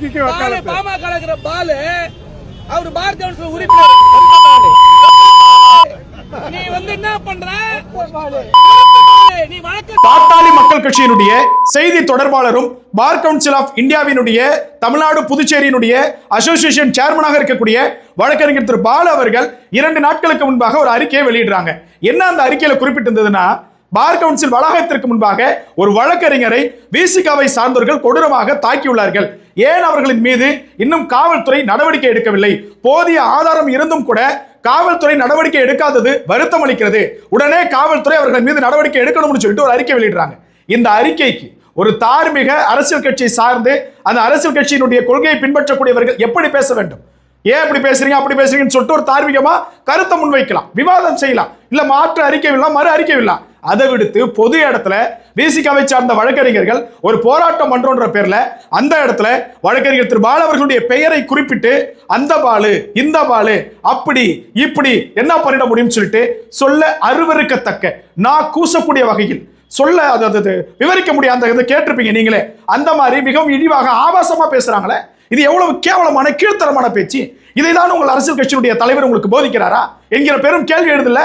வக்காலத்து பாமக கலக்கிற பாலு அவர் bar council உறுப்பினர். நீ வந்து என்ன பண்ற? நீ வழக்கு பாட்டாளி மக்கள் கட்சியினுடைய செய்தி தொடர்பாளரும் பார் கவுன்சில் ஆஃப் இந்தியாவினுடைய தமிழ்நாடு புதுச்சேரியினுடைய அசோசியேஷன் சேர்மனாக இருக்கக்கூடிய வழக்கறிஞர் திரு பாலு அவர்கள் இரண்டு நாட்களுக்கு முன்பாக ஒரு அறிக்கையை வெளியிடுறாங்க. என்ன அந்த அறிக்கையில குறிப்பிட்டிருந்ததுன்னா பார் கவுன்சில் வளாகத்திற்கு முன்பாக ஒரு வழக்கறிஞரை விசிகாவை சார்ந்தவர்கள் கொடூரமாக தாக்கியுள்ளார்கள். ஏன் அவர்களின் மீது இன்னும் காவல்துறை நடவடிக்கை எடுக்கவில்லை? போதிய ஆதாரம் இருந்தும் கூட காவல்துறை நடவடிக்கை எடுக்காதது வருத்தம் அளிக்கிறது. உடனே காவல்துறை அவர்கள் மீது நடவடிக்கை எடுக்கணும்னு சொல்லிட்டு ஒரு அறிக்கை வெளியிடுறாங்க. இந்த அறிக்கைக்கு ஒரு தார்மீக அரசியல் கட்சியை சார்ந்து அந்த அரசியல் கட்சியினுடைய கொள்கையை பின்பற்றக்கூடியவர்கள் எப்படி பேச வேண்டும்? ஏன் இப்படி பேசுறீங்க? அப்படி பேசுறீங்கன்னு சொல்லிட்டு ஒரு தார்மீகமா கருத்தை முன்வைக்கலாம் விவாதம் செய்யலாம். இல்ல மாற்று அறிக்கை இல்லாம் மறு அறிக்கை இல்லாம் அதை விடுத்து பொது இடத்துல விசிகாவை சார்ந்த வழக்கறிஞர்கள் ஒரு போராட்டம் பண்றோன்ற பேர்ல அந்த இடத்துல வழக்கறிஞர் திரு பால் அவர்களுடைய பெயரை குறிப்பிட்டு அந்த பாலு இந்த பாலு அப்படி இப்படி என்ன பண்ணிட முடியும்னு சொல்லிட்டு சொல்ல அருவருக்கத்தக்க நான் கூசக்கூடிய வகையில் சொல்ல அது விவரிக்க முடியாத இதை கேட்டிருப்பீங்க நீங்களே. அந்த மாதிரி மிகவும் இழிவாக ஆபாசமா பேசுறாங்களே. இது எவ்வளவு கேவலமான கீழ்த்தரமான பேச்சு. இதை தான் உங்கள் அரசியல் கட்சியினுடைய தலைவர் உங்களுக்கு போதிக்கிறாரா? என்கிற பெரும் கேள்வி எழுதல.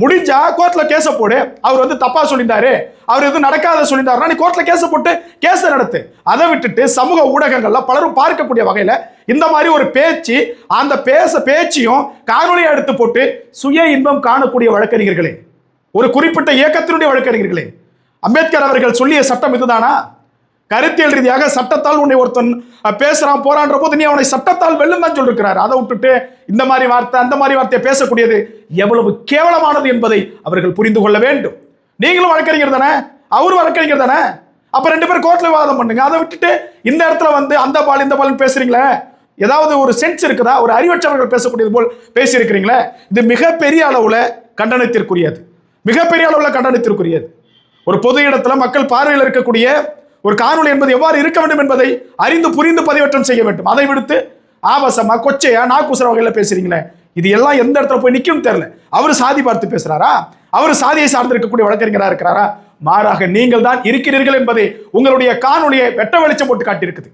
முடிஞ்சா கோர்ட்ல கேஸ போடு. அவர் வந்து தப்பா சொல்லிட்டாரு. அவர் எதுவும் நடக்காத சொல்லிட்டாருன்னா நீ கோர்ட்ல கேஸ போட்டு கேஸ நடத்து. அதை விட்டுட்டு சமூக ஊடகங்கள்ல பலரும் பார்க்கக்கூடிய வகையில இந்த மாதிரி ஒரு பேச்சு அந்த பேச பேச்சையும் காணொலியை எடுத்து போட்டு சுய இன்பம் காணக்கூடிய வழக்கறிஞர்களே. ஒரு குறிப்பிட்ட இயக்கத்தினுடைய வழக்கறிஞர்களே. அம்பேத்கர் அவர்கள் சொல்லிய சட்டம் இதுதானா? கருத்தியல் ரீதியாக சட்டத்தால் உன்னை ஒருத்தன் பேசுறான் போரான்ற போது நீ அவனை சட்டத்தால் வெல்லும் தான் சொல்லிருக்கிறார். அதை விட்டுட்டு இந்த மாதிரி வார்த்தை அந்த மாதிரி வார்த்தையை பேசக்கூடியது எவ்வளவு கேவலமானது என்பதை அவர்கள் புரிந்து கொள்ள வேண்டும். நீங்களும் வழக்கறிஞர் தானே? அவரும் வழக்கறிஞர் தானே? அப்ப ரெண்டு பேரும் கோர்ட்ல விவாதம் பண்ணுங்க. அதை விட்டுட்டு இந்த இடத்துல வந்து அந்த பால் இந்த பால் பேசுறீங்களே? ஏதாவது ஒரு சென்ஸ் இருக்குதா? ஒரு அறிவற்றவர்கள் பேசக்கூடியது போல் பேசியிருக்கிறீங்களே? இது மிகப்பெரிய அளவுல கண்டனத்திற்குரியது. மிகப்பெரிய அளவுல கண்டனத்திற்குரியது. ஒரு பொது இடத்துல மக்கள் பார்வையில் இருக்கக்கூடிய ஒரு காணொளி என்பது எவ்வாறு இருக்க வேண்டும் என்பதை அறிந்து புரிந்து பதிவேற்றம் செய்ய வேண்டும். அதை விடுத்து ஆபாசமா கொச்சையா நாக்குசுர வகையில் பேசுறீங்களே? இது எல்லாம் எந்த இடத்துல போய் நிற்கும் தெரியல. அவர் சாதி பார்த்து பேசுறாரா? அவர் சாதியை சார்ந்து இருக்கக்கூடிய வழக்கறிஞராக இருக்கிறாரா? மாறாக நீங்கள் தான் இருக்கிறீர்கள் என்பதை உங்களுடைய காணொளியை வெட்ட வெளிச்சம் போட்டு காட்டியிருக்குது.